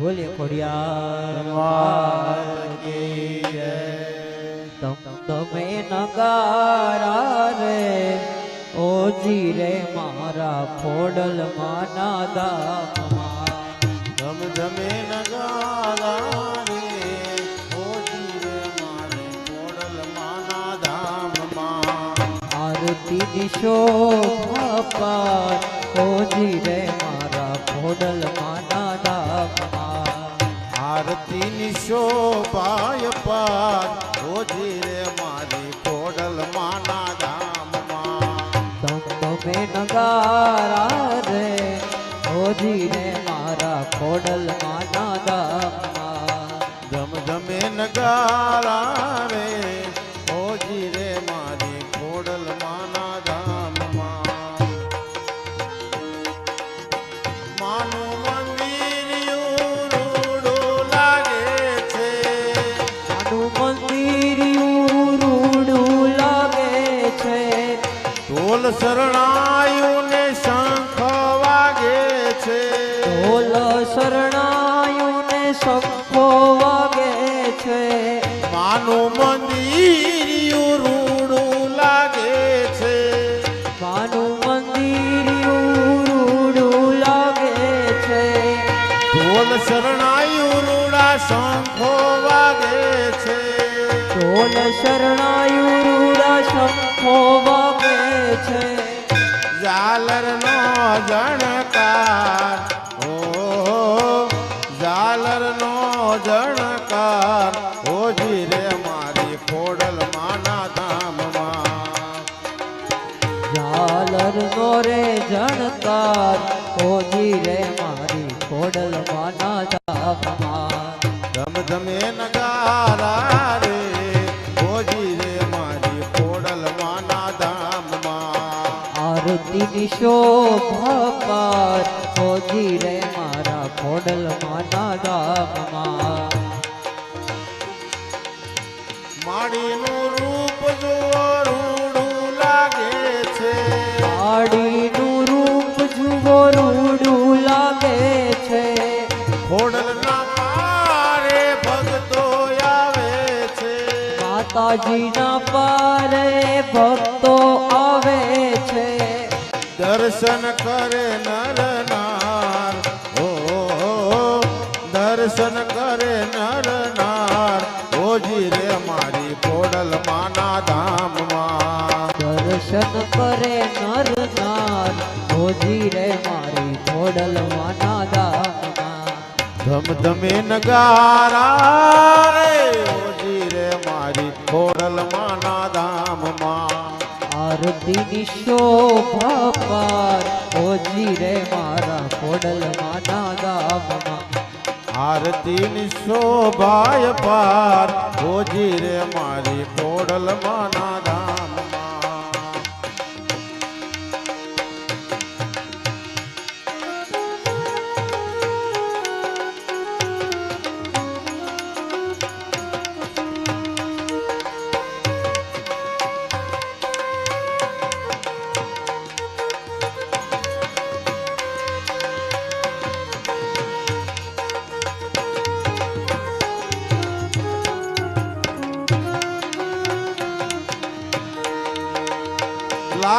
બોલે ખોડિયાર. તમ નગારા રે ઓજી રે મારા ખોડલ માના દામમાં ધમ ધમે નગારા રે ઓજી રે મારે ખોડલ માના ધામમાં. આરતી દિશો પાર ઓજી રે મારા ખોડલ માના દામમાં આરતી ની શોભાય પાર. ઓજી રે મારી ખોડલ માના ધામમાં તમ નગારા રે ઓજી રે મારા ખોડલ માના ગામમાં. ધમ ધમે નગારા રે માનું મંદિર રૂડું લાગે છે. માનું મંદિર રૂડું લાગે છે. ઢોલ શરણાયું રૂડા શંખો વાગે છે. ઢોલ શરણાયું રૂડા શંખો વાગે છે. ઝાલર નો જણકાર જણકાર હોજી રે મારી ખોડલ માના ધામમાં. ઝાલર નો રે જણકાર હોજી રે મારી ખોડલ માના ધામમાં. ધમ ધમે નગારા આરતી ની ખોજી રે મારા ખોડલ માના ગામમાં માડીનું રૂપ જોવા રૂડું લાગે છે. માડીનું રૂપ જુઓ રૂડું લાગે છે. ખોડલના પારે ભક્તો આવે છે. માતાજીના પારે ભક્તો આવે છે. દર્શન કરે નર નાર. ઓ દર્શન કરે નર નાર. ઓજી રે મારી પોડલ માના ધામમાં. દર્શન કરે નર નાર. ઓજી રે મારી પોડલ માના ધામમાં. ધમ ધમે નગારા રે. ઓજી રે મારી પોડલ માના ધામમાં. આરતીની શોભા પાર. ઓજી રે મારા ખોડલ માના ગામમાં. આરતીની શોભાય પાર. ઓજી રે મારી ખોડલ માના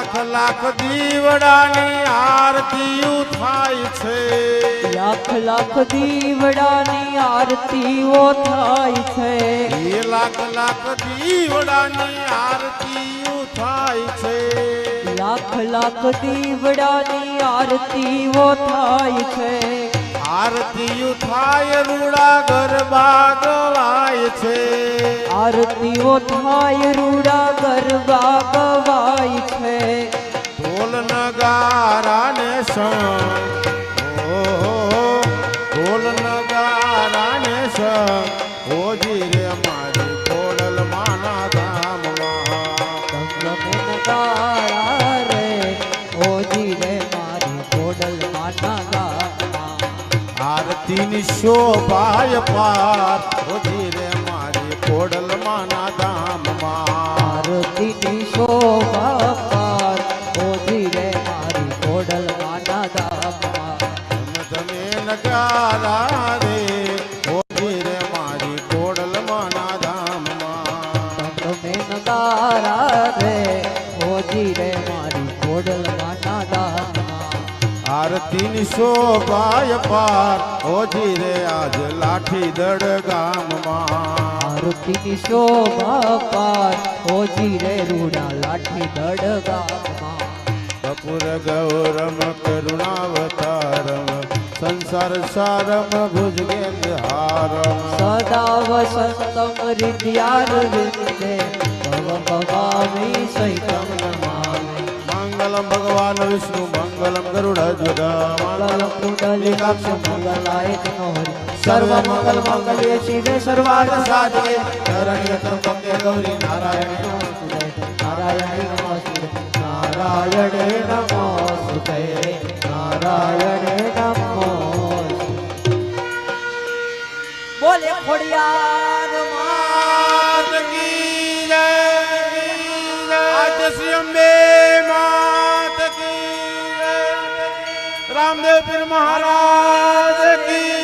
લાખ લાખ દીવડાની આરતીઓ થાય છે. લાખ લાખ દીવડાની આરતીઓ થાય છે. લાખ લાખ દીવડાની આરતીઓ થાય છે. લાખ લાખ દીવડાની આરતીઓ થાય છે. આરતીઓ થાય રૂડા ગરબા ગવાય છે. આરતીઓ થાય રૂડા આરતીની શોભાય પાર. ઓજી રે મારી કોડલમાં ના ધામમાં. આરતીની શોભા પાર. ઓજી રે મારી કોડલમાં ના ધામમાં. તમે નગારા રે. ઓજી રે મારી કોડલમાં ના ધામમાં. તમે નગારા રે. ઓજી રે મારી કોડલમાં ના આરતીની શોભાય પાર ઓજી રે આજ લાઠી દડ ગામમાં આરતીની શોભા પાર ઓજી રે રૂડા લાઠી દડ ગામમાં કપૂર ગૌરમ કરુણાવતારમ સંસાર સારમ ભુજગેન્દ હારમ સદા વસંતમ હૃદયારવિંદે ભવ ભવામી સહિતમ મંગલમ ભગવાન વિષ્ણુ મંગલમ ગરુડ મંગલમ કુંડલિકાક્ષ મંગલાય તનોહરિ સર્વ મંગલ મંગલ્ય શિવે સર્વાર્થ સાધે શરણ્ય ત્રંબકે ગૌરી નારાયણ નારાયણ નમોસ્તુતે નમો નારાયણે નમોસ્તુતે બોલે ખોડિયાર માત આજ શ્રી અંબે જય. રામદેવ પીર મહારાજ કી